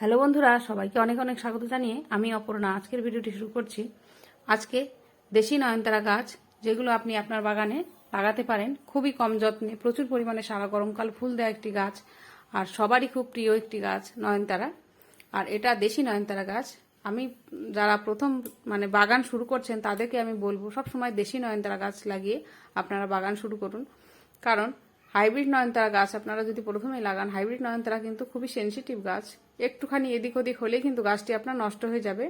Hello বন্ধুরা, সবাইকে অনেক অনেক স্বাগত জানিয়ে আমি অপর্ণা। আজকের ভিডিওটি শুরু করছি। আজকে দেশি নয়নতারা গাছ, যেগুলো আপনি আপনার বাগানে লাগাতে পারেন, খুবই কম যত্নে, প্রচুর পরিমাণে সারা গরমকাল ফুল দেওয়া একটি গাছ, আর সবারই খুব প্রিয় একটি গাছ নয়নতারা। আর এটা দেশি নয়নতারা গাছ। আমি, যারা প্রথম মানে বাগান শুরু করছেন, তাদেরকে আমি বলব সব সময় দেশি নয়নতারা গাছ লাগিয়ে আপনারা বাগান শুরু করুন। কারণ, হাইব্রিড নয়নতারা গাছ, আপনারা যদি প্রথমেই লাগান, হাইব্রিড নয়নতারা কিন্তু খুবই সেনসিটিভ গাছ। একটুখানি এদিক ওদিক হলেই কিন্তু গাছটি আপনার নষ্ট হয়ে যাবে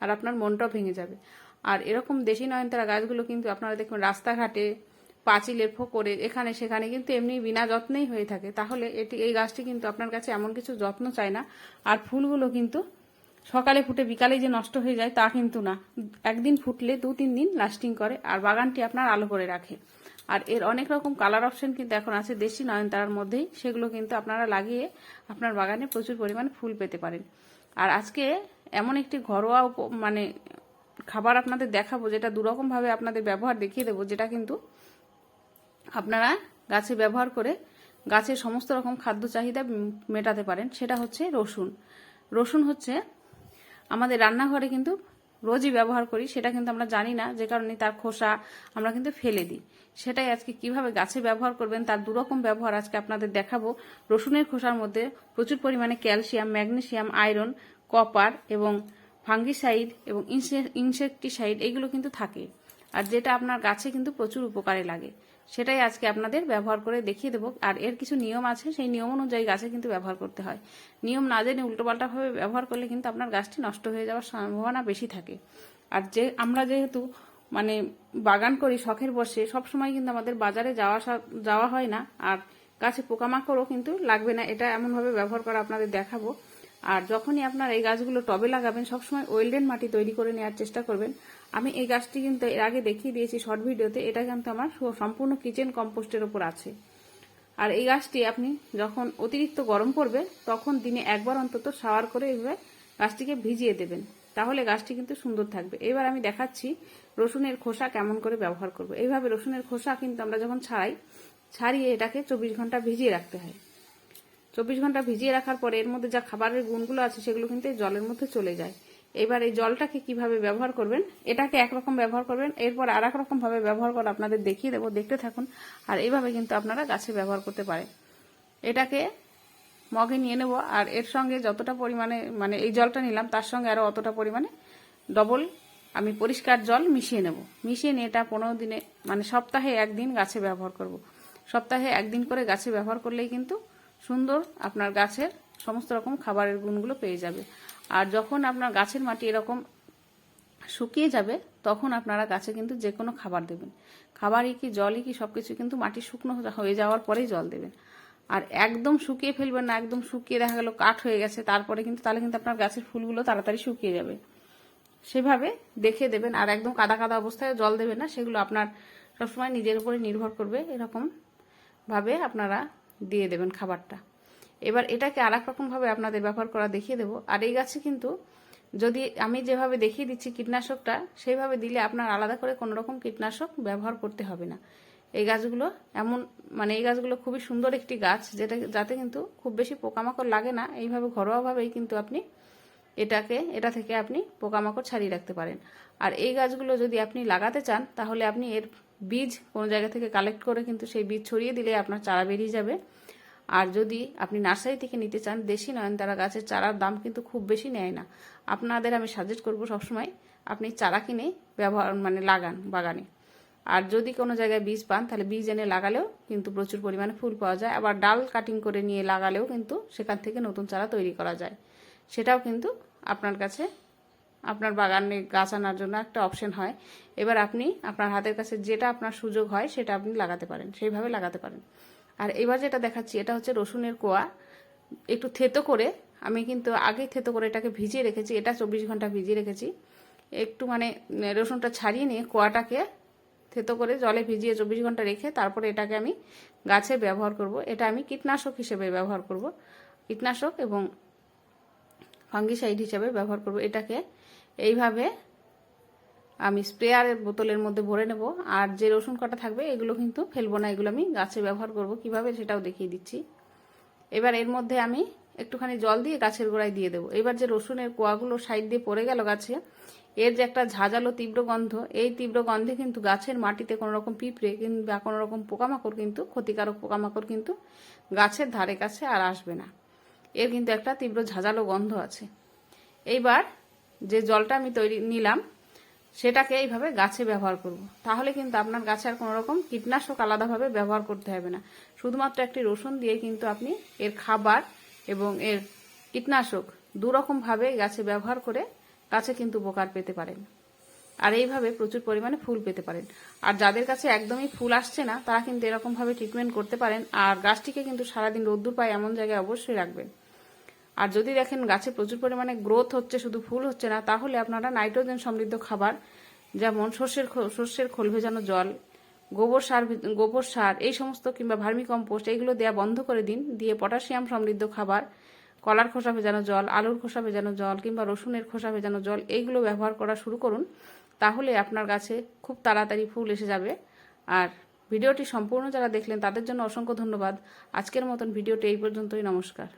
আর আপনার মনটাও ভেঙে যাবে। আর এরকম দেশি নয়নতারা গাছগুলো কিন্তু আপনারা দেখুন রাস্তাঘাটে, পাঁচিলের ফোকরে, এখানে সেখানে কিন্তু এমনি বিনা যত্নেই হয়ে থাকে। তাহলে এটি, এই গাছটি কিন্তু আপনার কাছে এমন কিছু যত্ন চায় না। আর ফুলগুলো কিন্তু সকালে ফুটে বিকালে যে নষ্ট হয়ে যায় তা কিন্তু না। একদিন ফুটলে দু তিন দিন লাস্টিং করে। আর বাগানটি আপনার আলো করে রাখে। আর এর অনেক রকম কালার অপশন কিন্তু এখন আছে দেশি নয়নতারার মধ্যেই। সেগুলো কিন্তু আপনারা লাগিয়ে আপনার বাগানে প্রচুর পরিমাণে ফুল পেতে পারেন। আর আজকে এমন একটি ঘরোয়া মানে খাবার আপনাদের দেখাবো, যেটা দুরকমভাবে আপনাদের ব্যবহার দেখিয়ে দেবো, যেটা কিন্তু আপনারা গাছে ব্যবহার করে গাছের সমস্ত রকম খাদ্য চাহিদা মেটাতে পারেন। সেটা হচ্ছে রসুন। রসুন হচ্ছে আমাদের রান্নাঘরে কিন্তু রোজই ব্যবহার করি, সেটা কিন্তু আমরা জানি না, যে কারণে তার খোসা আমরা কিন্তু ফেলে দিই। সেটাই আজকে কীভাবে গাছে ব্যবহার করবেন, তার দুরকম ব্যবহার আজকে আপনাদের দেখাবো। রসুনের খোসার মধ্যে প্রচুর পরিমাণে ক্যালসিয়াম, ম্যাগনেসিয়াম, আয়রন, কপার এবং ফাঙ্গিসাইড এবং ইনসেকটিসাইড, এগুলো কিন্তু থাকে। আর যেটা আপনার গাছে কিন্তু প্রচুর উপকারে লাগে। সেটাই আজকে আপনাদের ব্যবহার করে দেখিয়ে দেবো। আর এর কিছু নিয়ম আছে, সেই নিয়ম অনুযায়ী গাছে কিন্তু ব্যবহার করতে হয়। নিয়ম না জেনে উল্টোপাল্টাভাবে ব্যবহার করলে কিন্তু আপনার গাছটি নষ্ট হয়ে যাওয়ার সম্ভাবনা বেশি থাকে। আর যে, আমরা যেহেতু মানে বাগান করি শখের বসে সব সময় কিন্তু আমাদের বাজারে যাওয়া যাওয়া হয় না। আর গাছে পোকামাকড়ও কিন্তু লাগবে না, এটা এমনভাবে ব্যবহার করা আপনাদের দেখাবো। আর যখনই আপনার এই গাছগুলো টবে লাগাবেন, সবসময় ওয়েল্ডেন মাটি তৈরি করে নেওয়ার চেষ্টা করবেন। আমি এই গাছটি কিন্তু এর আগে দেখিয়ে দিয়েছি শর্ট ভিডিওতে এটা কিন্তু আমার সম্পূর্ণ কিচেন কম্পোস্টের ওপর আছে। আর এই গাছটি আপনি যখন অতিরিক্ত গরম পড়বে, তখন দিনে একবার অন্তত শাওয়ার করে এইভাবে গাছটিকে ভিজিয়ে দেবেন। তাহলে গাছটি কিন্তু সুন্দর থাকবে। এবার আমি দেখাচ্ছি রসুনের খোসা কেমন করে ব্যবহার করব। এইভাবে রসুনের খোসা কিন্তু আমরা যখন ছাড়াই, ছাড়িয়ে এটাকে চব্বিশ ঘণ্টা ভিজিয়ে রাখতে হয়। চব্বিশ ঘণ্টা ভিজিয়ে রাখার পরে এর মধ্যে যা খাবারের গুণগুলো আছে, সেগুলো কিন্তু জলের মধ্যে চলে যায়। এবার এই জলটাকে কীভাবে ব্যবহার করবেন, এটাকে একরকম ব্যবহার করবেন, এরপর আর এক রকম ভাবে ব্যবহার করে আপনাদের দেখিয়ে দেবো, দেখতে থাকুন, আর এইভাবে কিন্তু আপনারা গাছে ব্যবহার করতে পারেন। এটাকে মগে নিয়ে নেব, আর এর সঙ্গে যতটা পরিমাণে মানে এই জলটা নিলাম, তার সঙ্গে আরও অতটা পরিমাণে ডবল আমি পরিষ্কার জল মিশিয়ে নেব। মিশিয়ে নিয়ে এটা পনেরো দিনে মানে সপ্তাহে একদিন গাছে ব্যবহার করব। সপ্তাহে একদিন করে গাছে ব্যবহার করলেই কিন্তু সুন্দর আপনার গাছের সমস্ত রকম খাবারের গুণগুলো পেয়ে যাবে। আর যখন আপনার গাছের মাটি এরকম শুকিয়ে যাবে, তখন আপনারা গাছে কিন্তু যে কোনো খাবার দেবেন। খাবারই কি, জলই কি, সবকিছু কিন্তু মাটি শুকনো হয়ে যাওয়ার পরেই জল দেবেন। আর একদম শুকিয়ে ফেলবেন না, একদম শুকিয়ে দেখা গেল কাঠ হয়ে গেছে, তারপরে কিন্তু, তাহলে কিন্তু আপনার গাছের ফুলগুলো তাড়াতাড়ি শুকিয়ে যাবে। সেভাবে দেখে দেবেন, আর একদম কাদা কাদা অবস্থায় জল দেবেন না, সেগুলো আপনার সবসময় নিজের উপরে নির্ভর করবে, এরকম ভাবে আপনারা দিয়ে দেবেন খাবারটা। এবার এটাকে আর এক রকমভাবে আপনাদের ব্যবহার করা দেখিয়ে দেবো। আর এই গাছে কিন্তু যদি আমি যেভাবে দেখিয়ে দিচ্ছি কীটনাশকটা, সেইভাবে দিলে আপনার আলাদা করে কোনো রকম কীটনাশক ব্যবহার করতে হবে না। এই গাছগুলো এমন মানে এই গাছগুলো খুবই সুন্দর একটি গাছ, যেটা যাতে কিন্তু খুব বেশি পোকামাকড় লাগে না। এইভাবে ঘরোয়াভাবেই কিন্তু আপনি এটাকে, এটা থেকে আপনি পোকামাকড় ছাড়িয়ে রাখতে পারেন। আর এই গাছগুলো যদি আপনি লাগাতে চান, তাহলে আপনি এর বীজ কোনো জায়গা থেকে কালেক্ট করে কিন্তু সেই বীজ ছড়িয়ে দিলে আপনার চারা বেরিয়ে যাবে। আর যদি আপনি নার্সারি থেকে নিতে চান, দেশি নয়নতারা গাছের চারার দাম কিন্তু খুব বেশি নেয় না। আপনাদের আমি সাজেস্ট করব সবসময় আপনি চারা কিনে ব্যবহার মানে লাগান বাগানে। আর যদি কোনো জায়গায় বীজ পান, তাহলে বীজ এনে লাগালেও কিন্তু প্রচুর পরিমাণে ফুল পাওয়া যায়। আবার ডাল কাটিং করে নিয়ে লাগালেও কিন্তু সেখান থেকে নতুন চারা তৈরি করা যায়। সেটাও কিন্তু আপনার কাছে, আপনার বাগানে গাছ আনার জন্য একটা অপশন হয়। এবার আপনি আপনার হাতের কাছে যেটা আপনার সুযোগ হয়, সেটা আপনি লাগাতে পারেন। সেইভাবে লাগাতে পারেন। আর এবার যেটা দেখাচ্ছি, এটা হচ্ছে রসুনের কোয়া। একটু থেতো করে, আমি কিন্তু আগেই থেতো করে এটাকে ভিজিয়ে রেখেছি, এটা চব্বিশ ঘণ্টা ভিজিয়ে রেখেছি। একটু মানে রসুনটা ছাড়িয়ে নিয়ে কোয়াটাকে থেতো করে জলে ভিজিয়ে চব্বিশ ঘণ্টা রেখে তারপরে এটাকে আমি গাছে ব্যবহার করব। এটা আমি কীটনাশক হিসেবে ব্যবহার করব। কীটনাশক এবং ফাঙ্গিসাইড হিসেবে ব্যবহার করব। এটাকে এইভাবে আমি স্প্রেয়ারের বোতলের মধ্যে ভরে নেব। আর যে রসুন কটা থাকবে, এগুলো কিন্তু ফেলব না, এগুলো আমি গাছে ব্যবহার করব। কীভাবে সেটাও দেখিয়ে দিচ্ছি। এবার এর মধ্যে আমি একটুখানি জল দিয়ে গাছের গোড়ায় দিয়ে দেবো। এবার যে রসুনের কোয়াগুলো সাইড দিয়ে পড়ে গেল গাছে, এর যে একটা ঝাঁঝালো তীব্র গন্ধ, এই তীব্র গন্ধে কিন্তু গাছের মাটিতে কোনো রকম পিঁপড়ে কিংবা কোনো রকম পোকামাকড় কিন্তু, ক্ষতিকারক পোকামাকড় কিন্তু গাছের ধারে কাছে আর আসবে না। এর কিন্তু একটা তীব্র ঝাঁঝালো গন্ধ আছে। এইবার যে জলটা আমি তৈরি নিলাম সেটাকে এইভাবে গাছে ব্যবহার করব। তাহলে কিন্তু আপনার গাছে আর কোনো রকম কীটনাশক আলাদাভাবে ব্যবহার করতে হবে না। শুধুমাত্র একটি রসুন দিয়ে কিন্তু আপনি এর খাবার এবং এর কীটনাশক দুরকমভাবে গাছে ব্যবহার করে গাছে কিন্তু উপকার পেতে পারেন। আর এইভাবে প্রচুর পরিমাণে ফুল পেতে পারেন। আর যাদের কাছে একদমই ফুল আসছে না, তারা কিন্তু এরকমভাবে ট্রিটমেন্ট করতে পারেন। আর গাছটিকে কিন্তু সারাদিন রোদ্দুর পায় এমন জায়গায় অবশ্যই রাখবেন। আর যদি দেখেন গাছে প্রচুর পরিমাণে গ্রোথ হচ্ছে, শুধু ফুল হচ্ছে না, তাহলে আপনারা নাইট্রোজেন সমৃদ্ধ খাবার, যেমন শস্যের শস্যের খোল ভেজানো জল, গোবর সার গোবর সার, এই সমস্ত কিংবা ভার্মি কম্পোস্ট এইগুলো দেওয়া বন্ধ করে দিন। দিয়ে পটাশিয়াম সমৃদ্ধ খাবার, কলার খোসা ভেজানো জল, আলুর খোসা ভেজানো জল, কিংবা রসুনের খোসা ভেজানো জল, এইগুলো ব্যবহার করা শুরু করুন। তাহলে আপনার গাছে খুব তাড়াতাড়ি ফুল এসে যাবে। আর ভিডিওটি সম্পূর্ণ যারা দেখলেন, তাদের জন্য অসংখ্য ধন্যবাদ। আজকের মতন ভিডিওটি এই পর্যন্তই, নমস্কার।